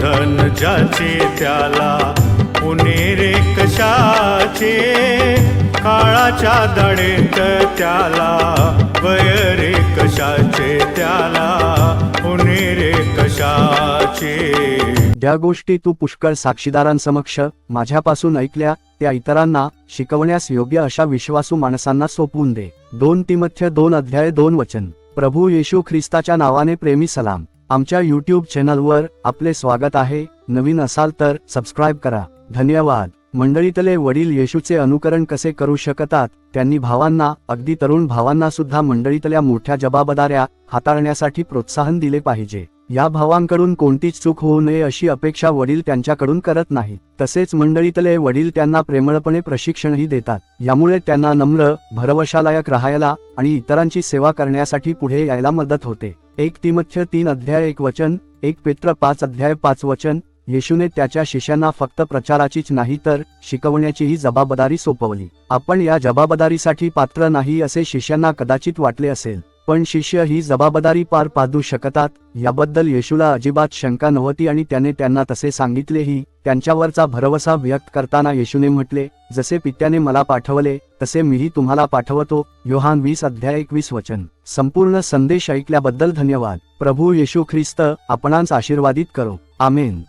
धन ज्याचे त्याला. पुणेरे कशाचे? काळाच्या दडेत त्याला. वयरे कशाचे त्याला? पुणेरे कशाचे? ज्या गोष्टी तू पुष्कळ साक्षीदारांसमक्ष माझ्यापासून ऐकल्या त्या इतरांना शिकवण्यास योग्य अशा विश्वासू माणसांना सोपवून दे. दोन तिमथ्य दोन अध्याय दोन वचन. प्रभू येशू ख्रिस्ताच्या नावाने प्रेमी सलाम. आमच्या यूट्यूब चॅनलवर आपले स्वागत आहे. नवीन असाल तर सबस्क्राईब करा. धन्यवाद. मंडळीतले वडील येशूचे अनुकरण कसे करू शकतात त्यांनी भावांना अगदी तरुण भावांना सुद्धा मंडळीतल्या मोठ्या जबाबदाऱ्या हाताळण्यासाठी प्रोत्साहन दिले पाहिजे. या भावांकडून कोणतीच चूक होऊ नये अशी अपेक्षा वडील त्यांच्याकडून करत नाही तसेच मंडळीतले वडील त्यांना प्रेमळपणे प्रशिक्षणही देतात. यामुळे त्यांना नम्र भरवशालायक राहायला आणि इतरांची सेवा करण्यासाठी पुढे यायला मदत होते. एक तिमथ्य तीन अध्याय एक वचन एक पेत्र पाच अध्याय पाच वचन येशूने त्याच्या शिष्यांना फक्त प्रचाराचीच नाही तर शिकवण्याचीही जबाबदारी सोपवली. आपण या जबाबदारीसाठी पात्र नाही असे शिष्यांना कदाचित वाटले असेल पण शिष्य ही जबाबदारी पार पाडू शकतात याबद्दल येशूला अजिबात शंका नव्हती आणि त्याने त्यांना तसे सांगितलेही त्यांच्यावरचा भरवसा व्यक्त करताना येशूने म्हटले जसे पित्याने मला पाठवले तसे मीही तुम्हाला पाठवतो? योहान वीस अध्याय एकवीस वचन. संपूर्ण संदेश ऐकल्याबद्दल धन्यवाद. प्रभू येशू ख्रिस्त आपणांस आशीर्वादित करो. आमेन.